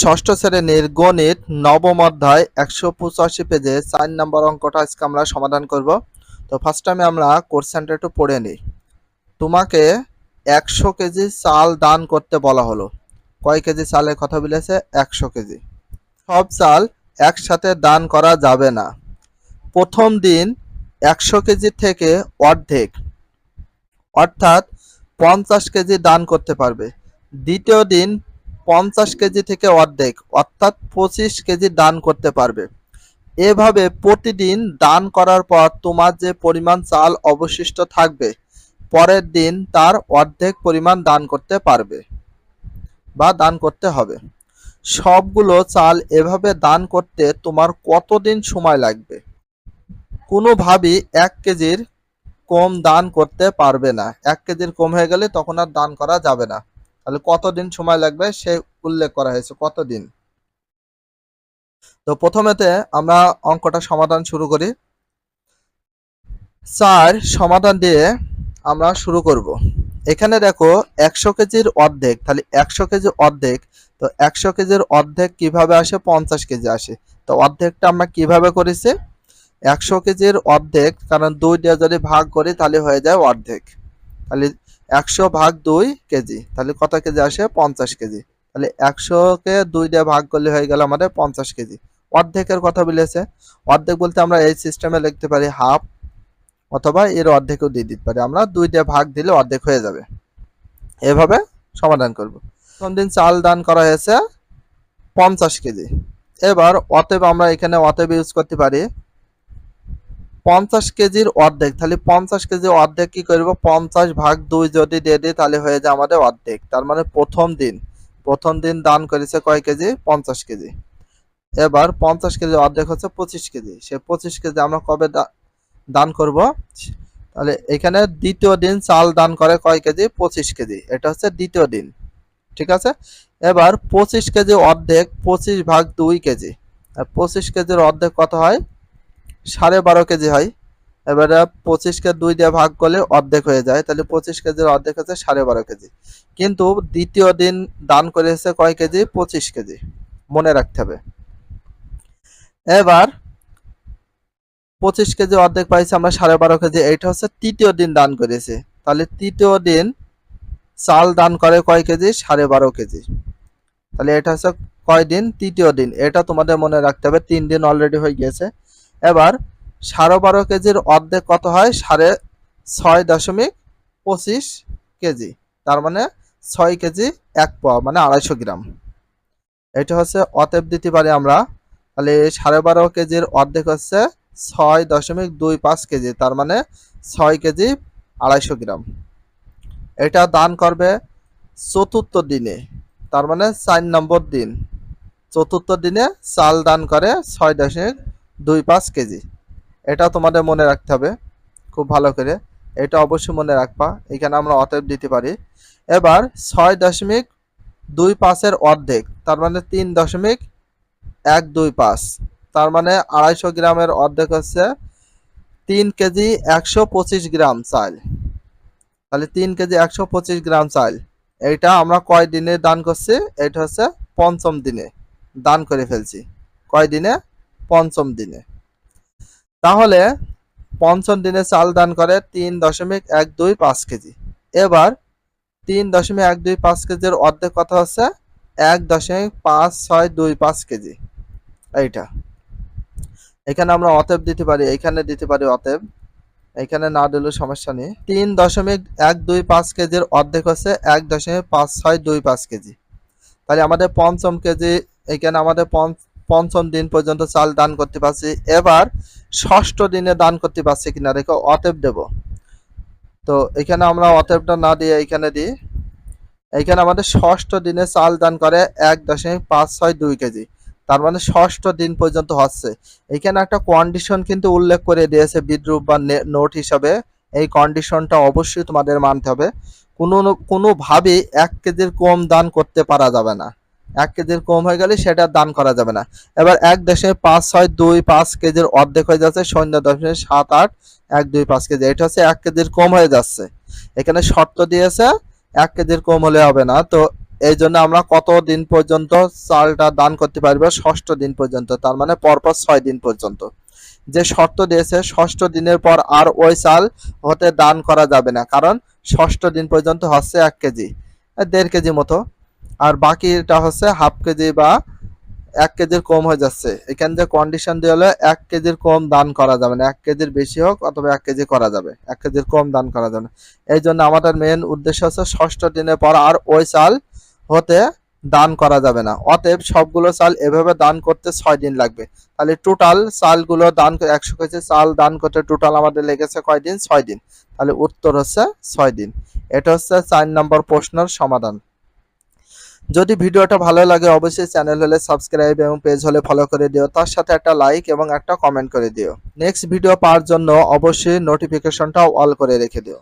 ষষ্ঠ শ্রেণির গণিত নবম অধ্যায় একশো পঁচাশি পেজে চার নম্বর অঙ্কটা আজকে আমরা সমাধান করব। তো ফার্স্ট টাইমে আমরা কোশ্চেনটা একটু পড়ে নিই। তোমাকে একশো কেজি চাল দান করতে বলা হলো। কয় কেজি চালের কথা বলেছে? একশো কেজি। সব চাল একসাথে দান করা যাবে না। প্রথম দিন একশো কেজি থেকে অর্ধেক, অর্থাৎ পঞ্চাশ কেজি দান করতে পারবে। দ্বিতীয় দিন পঞ্চাশ কেজি থেকে অর্ধেক, অর্থাৎ পঁচিশ কেজি দান করতে পারবে। এভাবে প্রতিদিন দান করার পর তোমার যে পরিমাণ চাল অবশিষ্ট থাকবে, পরের দিন তার অর্ধেক পরিমাণ দান করতে পারবে বা দান করতে হবে। সবগুলো চাল এভাবে দান করতে তোমার কতদিন সময় লাগবে? কোনোভাবেই এক কেজির কম দান করতে পারবে না। এক কেজির কম হয়ে গেলে তখন আর দান করা যাবে না। তাহলে কতদিন সময় লাগবে? সে উল্লেখ করা হয়েছে, কতদিন? তো প্রথমেতে আমরা অঙ্কটা সমাধান শুরু করি। চার, সমাধান দিয়ে আমরা শুরু করব। এখানে দেখো একশো কেজির অর্ধেক, তাহলে একশো কেজি অর্ধেক, তো একশো কেজির অর্ধেক কীভাবে আসে? পঞ্চাশ কেজি আসে। তো অর্ধেকটা আমরা কীভাবে করেছি? একশো কেজির অর্ধেক, কারণ দুই দিয়ে যদি ভাগ করি তাহলে হয়ে যায় অর্ধেক। তাহলে একশো ভাগ দুই কেজি। তাহলে কত কেজি আসে? পঞ্চাশ কেজি। তাহলে একশোকে দুই দিয়ে ভাগ করলে হয়ে গেল আমাদের পঞ্চাশ কেজি। অর্ধেকের কথা বলেছে। অর্ধেক বলতে আমরা এই সিস্টেমে লিখতে পারি হাফ অথবা এর অর্ধেকও দিয়ে দিতে পারি। আমরা দুই দিয়ে ভাগ দিলে অর্ধেক হয়ে যাবে। এভাবে সমাধান করব। প্রথম দিন চাল দান করা হয়েছে? পঞ্চাশ কেজি। এবার অতএব আমরা এখানে অতএব ইউজ করতে পারি পঞ্চাশ কেজির অর্ধেক, তাহলে পঞ্চাশ কেজি অর্ধেক কি করব? পঞ্চাশ ভাগ দুই যদি দিয়ে দিই, তাহলে হয়ে যায় আমাদের অর্ধেক। তার মানে প্রথম দিন প্রথম দিন দান করেছে কয় কেজি? পঞ্চাশ কেজি। এবার পঞ্চাশ কেজি অর্ধেক হচ্ছে পঁচিশ কেজি। সে পঁচিশ কেজি আমরা কবে দান করব? তাহলে এখানে দ্বিতীয় দিন চাল দান করে কয় কেজি? পঁচিশ কেজি। এটা হচ্ছে দ্বিতীয় দিন। ঠিক আছে? এবার পঁচিশ কেজি অর্ধেক, পঁচিশ ভাগ দুই কেজি। আর পঁচিশ কেজির অর্ধেক কত হয়? সাড়ে বারো কেজি হয়। এবারে পঁচিশকে দুই দিয়ে ভাগ করলে অর্ধেক হয়ে যায়। তাহলে পঁচিশ কেজির অর্ধেক হচ্ছে সাড়ে বারো কেজি। কিন্তু দ্বিতীয় দিন দান করেছে কয় কেজি? পঁচিশ কেজি। মনে রাখতে হবে। এবার পঁচিশ কেজি অর্ধেক পাইছি আমরা সাড়ে বারো কেজি। এইটা হচ্ছে তৃতীয় দিন দান করেছে। তাহলে তৃতীয় দিন চাল দান করে কয় কেজি? সাড়ে বারো কেজি। তাহলে এটা হচ্ছে কয় দিন? তৃতীয় দিন। এটা তোমাদের মনে রাখতে হবে। তিন দিন অলরেডি হয়ে গিয়েছে। এবার সাড়ে বারো কেজির অর্ধেক কত হয়? সাড়ে ছয় দশমিক পঁচিশ কেজি। তার মানে ছয় কেজি এক পোয়া মানে আড়াইশো গ্রাম। এটা হচ্ছে অতএব দিতে পারি আমরা। তাহলে সাড়ে বারো কেজির অর্ধেক হচ্ছে ছয় দশমিক দুই পাঁচ কেজি, তার মানে ছয় কেজি আড়াইশো গ্রাম। এটা দান করবে চতুর্থ দিনে, তার মানে চার নম্বর দিন। চতুর্থ দিনে চাল দান করে ছয় দশমিক দুই পাঁচ কেজি। এটা তোমাদের মনে রাখতে হবে, খুব ভালো করে। এটা অবশ্যই মনে রাখবা, এখানে আমরা অতএব দিতে পারি। এবার ছয় দশমিক দুই পাঁচের অর্ধেক, তার মানে তিন দশমিক এক দুই পাঁচ। তার মানে আড়াইশো গ্রামের অর্ধেক হচ্ছে তিন কেজি একশো পঁচিশ গ্রাম চাল। তাহলে তিন কেজি একশো পঁচিশ গ্রাম চাল। এইটা আমরা কয় দিনে দান করছি? এটা হচ্ছে পঞ্চম দিনে দান করে ফেলছি। কয় দিনে পঞ্চম দিনে। তাহলে পঞ্চম দিনে চাল দান করে তিন দশমিক এক দুই পাঁচ কেজি। এবার তিন দশমিক এক দুই পাঁচ কেজির অর্ধেক কত হচ্ছে? এক দশমিক পাঁচ ছয় দুই পাঁচ কেজি। এইটা। এখানে আমরা অতএব দিতে পারি, এখানে দিতে পারি অতএব। এখানে না দিলেও সমস্যা নেই। তিন দশমিক এক দুই পাঁচ কেজির অর্ধেক হচ্ছে এক দশমিক পাঁচ ছয় দুই পাঁচ কেজি। তাহলে আমাদের পঞ্চম কেজি, এখানে আমাদের পঞ্চম দিন পর্যন্ত চাল দান করতে পারছি। এবার ষষ্ঠ দিনে দান করতে পারছি কিনা রেখে অতএব দেব। তো এখানে আমরা অতএবটা না দিয়ে এখানে দিই। এইখানে আমাদের ষষ্ঠ দিনে চাল দান করে এক দশমিক পাঁচ ছয় দুই কেজি। তার মানে ষষ্ঠ দিন পর্যন্ত হচ্ছে। এখানে একটা কন্ডিশন কিন্তু উল্লেখ করে দিয়েছে বিদ্রুপ বা নোট হিসাবে। এই কন্ডিশনটা অবশ্যই তোমাদের মানতে হবে। কোনো কোনোভাবেই এক কেজির কম দান করতে পারা যাবে না। এক কেজির কম হয়ে গেলে সেটা দান করা যাবে না। এবার এক দশমিক পাঁচ, ছয়, দুই, পাঁচ কেজির অর্ধেক হয়ে যাচ্ছে শূন্য দশমিক সাত আট, এক, দুই, পাঁচ কেজি। এটা হচ্ছে এক কেজির কম হয়ে যাচ্ছে। এখানে শর্ত দিয়েছে এক কেজির কম হলে হবে না। তো এই জন্য আমরা কত দিন পর্যন্ত চালটা দান করতে পারব? ষষ্ঠ দিন পর্যন্ত, তার মানে পরপর ছয় দিন পর্যন্ত। যে শর্ত দিয়েছে, ষষ্ঠ দিনের পর আর ওই চাল হতে দান করা যাবে না, কারণ ষষ্ঠ দিন পর্যন্ত হচ্ছে এক কেজি, দেড় কেজি মতো। আর বাকিটা হচ্ছে হাফ কেজি বা এক কেজির কম হয়ে যাচ্ছে। এখানে যে কন্ডিশন দিয়ে হলো এক কেজির কম দান করা যাবে না। এক কেজির বেশি হোক অথবা এক কেজি করা যাবে। এক কেজির কম দান করা যাবে না। এই জন্য আমাদের মেন উদ্দেশ্য হচ্ছে ষষ্ঠ দিনের পর আর ওই চাল হতে দান করা যাবে না। অতএব সবগুলো চাল এভাবে দান করতে ছয় দিন লাগবে। তাহলে টোটাল চালগুলো দান একশো কেজি চাল দান করতে টোটাল আমাদের লেগেছে কয় দিন? ছয় দিন। তাহলে উত্তর হচ্ছে ছয় দিন। এটা হচ্ছে চার নম্বর প্রশ্নের সমাধান। যদি ভিডিওটা ভালো লাগে, অবশ্যই চ্যানেল হলে সাবস্ক্রাইব এবং পেজ হলে ফলো করে দিও। তার সাথে একটা লাইক এবং একটা কমেন্ট করে দিও। নেক্সট ভিডিও পাওয়ার জন্য অবশ্যই নোটিফিকেশনটা অল করে রেখে দিও।